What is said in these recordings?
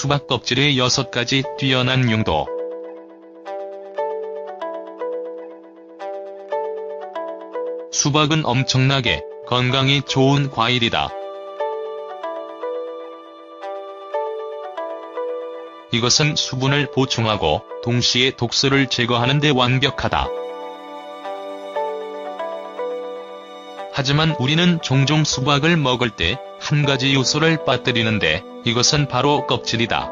수박 껍질의 6가지 뛰어난 용도. 수박은 엄청나게 건강에 좋은 과일이다. 이것은 수분을 보충하고 동시에 독소를 제거하는 데 완벽하다. 하지만 우리는 종종 수박을 먹을 때 한 가지 요소를 빠뜨리는데 이것은 바로 껍질이다.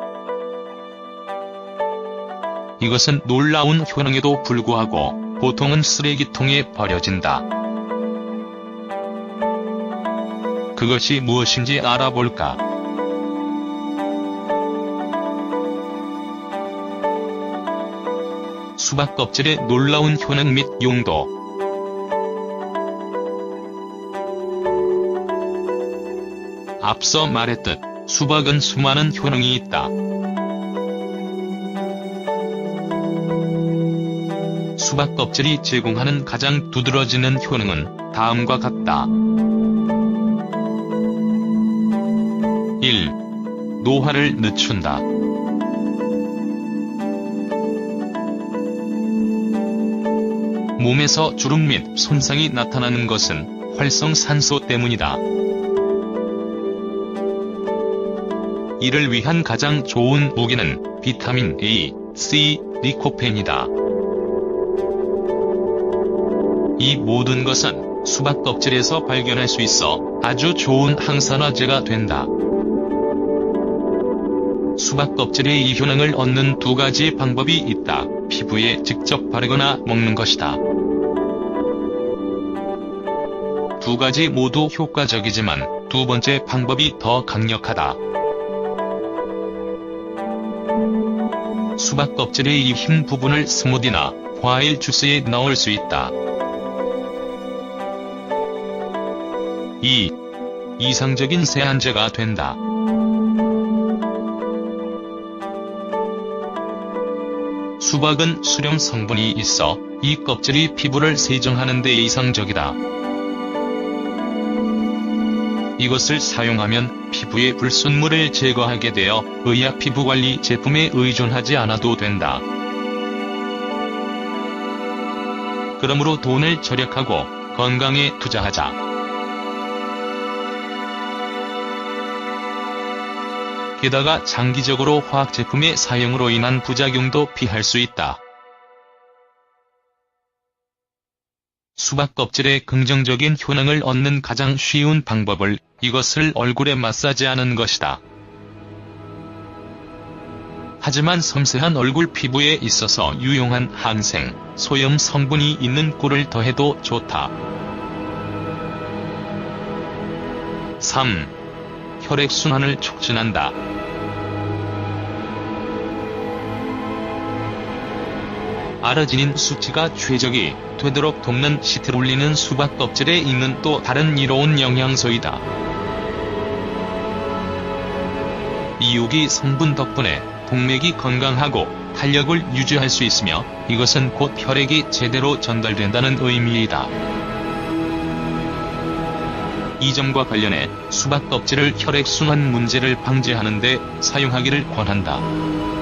이것은 놀라운 효능에도 불구하고 보통은 쓰레기통에 버려진다. 그것이 무엇인지 알아볼까? 수박 껍질의 놀라운 효능 및 용도. 앞서 말했듯 수박은 수많은 효능이 있다. 수박 껍질이 제공하는 가장 두드러지는 효능은 다음과 같다. 1. 노화를 늦춘다. 몸에서 주름 및 손상이 나타나는 것은 활성산소 때문이다. 이를 위한 가장 좋은 무기는 비타민 A, C, 리코펜이다. 이 모든 것은 수박 껍질에서 발견할 수 있어 아주 좋은 항산화제가 된다. 수박 껍질의 이 효능을 얻는 두 가지 방법이 있다. 피부에 직접 바르거나 먹는 것이다. 두 가지 모두 효과적이지만 두 번째 방법이 더 강력하다. 수박 껍질의 이 흰 부분을 스무디나 과일 주스에 넣을 수 있다. 2. 이상적인 세안제가 된다. 수박은 수렴 성분이 있어 이 껍질이 피부를 세정하는 데 이상적이다. 이것을 사용하면 피부의 불순물을 제거하게 되어 의약 피부관리 제품에 의존하지 않아도 된다. 그러므로 돈을 절약하고 건강에 투자하자. 게다가 장기적으로 화학 제품의 사용으로 인한 부작용도 피할 수 있다. 수박 껍질의 긍정적인 효능을 얻는 가장 쉬운 방법을 이것을 얼굴에 마사지하는 것이다. 하지만 섬세한 얼굴 피부에 있어서 유용한 항생, 소염 성분이 있는 꿀을 더해도 좋다. 3. 혈액순환을 촉진한다. 아르지닌 수치가 최적이 되도록 돕는 시트롤린은 수박 껍질에 있는 또 다른 이로운 영양소이다. 이유기 성분 덕분에 동맥이 건강하고 탄력을 유지할 수 있으며 이것은 곧 혈액이 제대로 전달된다는 의미이다. 이 점과 관련해 수박 껍질을 혈액순환 문제를 방지하는 데 사용하기를 권한다.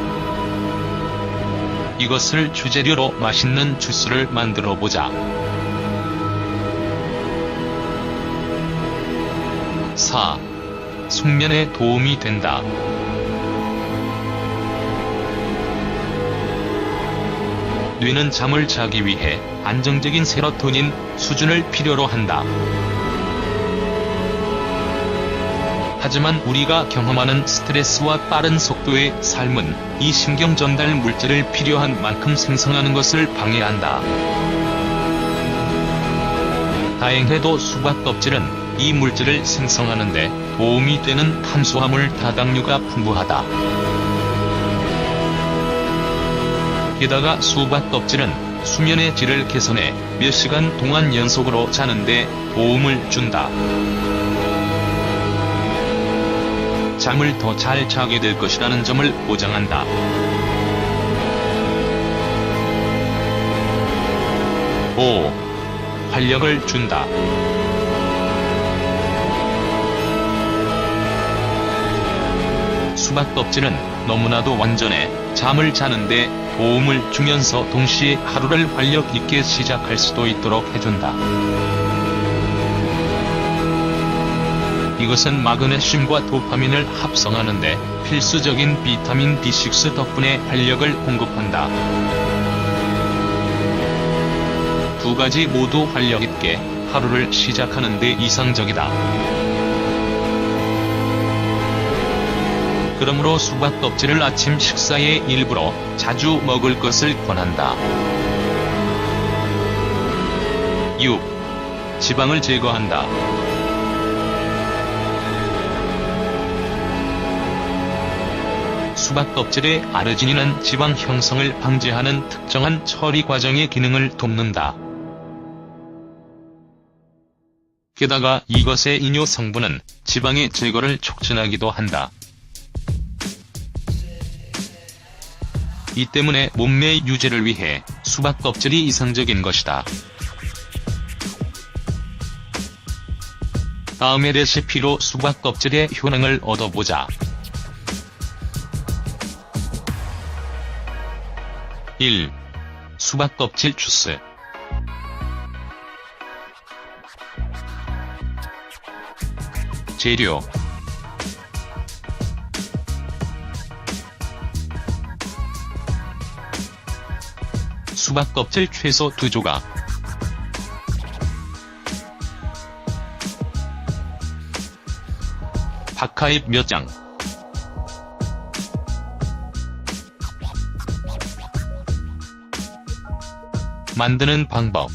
이것을 주재료로 맛있는 주스를 만들어 보자. 4. 숙면에 도움이 된다. 뇌는 잠을 자기 위해 안정적인 세로토닌 수준을 필요로 한다. 하지만 우리가 경험하는 스트레스와 빠른 속도의 삶은 이 신경 전달 물질을 필요한 만큼 생성하는 것을 방해한다. 다행히도 수박 껍질은 이 물질을 생성하는데 도움이 되는 탄수화물 다당류가 풍부하다. 게다가 수박 껍질은 수면의 질을 개선해 몇 시간 동안 연속으로 자는데 도움을 준다. 잠을 더 잘 자게 될 것이라는 점을 보장한다. 오. 활력을 준다. 수박 껍질은 너무나도 완전해 잠을 자는데 도움을 주면서 동시에 하루를 활력 있게 시작할 수도 있도록 해준다. 이것은 마그네슘과 도파민을 합성하는데 필수적인 비타민 B6 덕분에 활력을 공급한다. 두 가지 모두 활력 있게 하루를 시작하는 데 이상적이다. 그러므로 수박 껍질을 아침 식사의 일부로 자주 먹을 것을 권한다. 6. 지방을 제거한다. 수박 껍질의 아르지닌은 지방 형성을 방지하는 특정한 처리 과정의 기능을 돕는다. 게다가 이것의 이뇨 성분은 지방의 제거를 촉진하기도 한다. 이 때문에 몸매 유지를 위해 수박 껍질이 이상적인 것이다. 다음의 레시피로 수박 껍질의 효능을 얻어보자. 1. 수박 껍질 주스. 재료. 수박 껍질 최소 2조각. 박하잎 몇 장 만드는 방법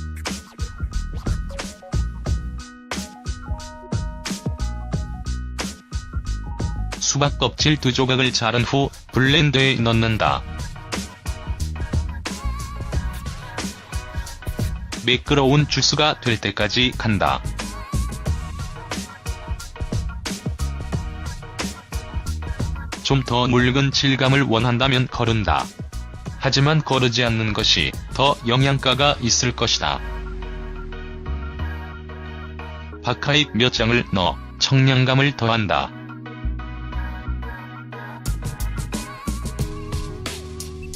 수박 껍질 두 조각을 자른 후 블렌더에 넣는다. 매끄러운 주스가 될 때까지 간다. 좀 더 묽은 질감을 원한다면 거른다. 하지만 거르지 않는 것이 더 영양가가 있을 것이다. 박하잎 몇 장을 넣어 청량감을 더한다.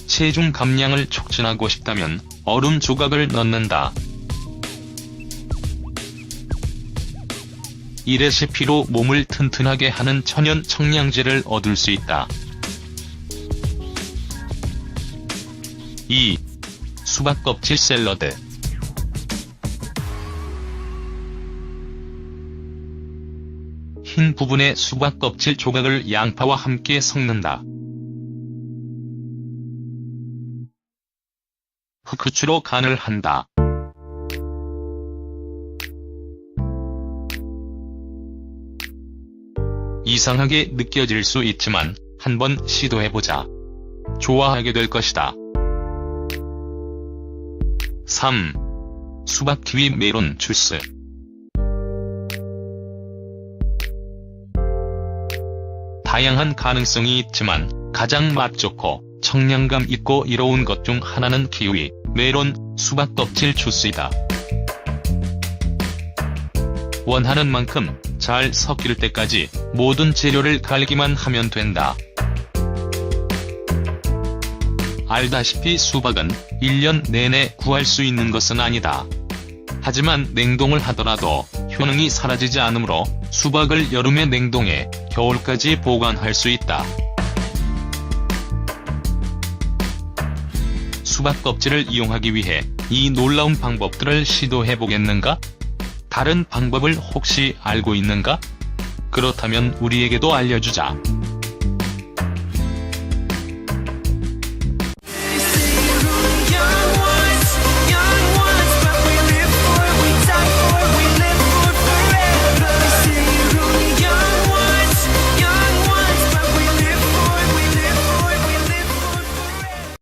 체중 감량을 촉진하고 싶다면 얼음 조각을 넣는다. 이 레시피로 몸을 튼튼하게 하는 천연 청량제를 얻을 수 있다. 2. 수박 껍질 샐러드 흰 부분의 수박 껍질 조각을 양파와 함께 섞는다. 후크추로 간을 한다. 이상하게 느껴질 수 있지만 한번 시도해보자. 좋아하게 될 것이다. 3. 수박 키위 메론 주스 다양한 가능성이 있지만 가장 맛 좋고 청량감 있고 이로운 것 중 하나는 키위, 메론, 수박 껍질 주스이다. 원하는 만큼 잘 섞일 때까지 모든 재료를 갈기만 하면 된다. 알다시피 수박은 1년 내내 구할 수 있는 것은 아니다. 하지만 냉동을 하더라도 효능이 사라지지 않으므로 수박을 여름에 냉동해 겨울까지 보관할 수 있다. 수박 껍질을 이용하기 위해 이 놀라운 방법들을 시도해 보겠는가? 다른 방법을 혹시 알고 있는가? 그렇다면 우리에게도 알려주자.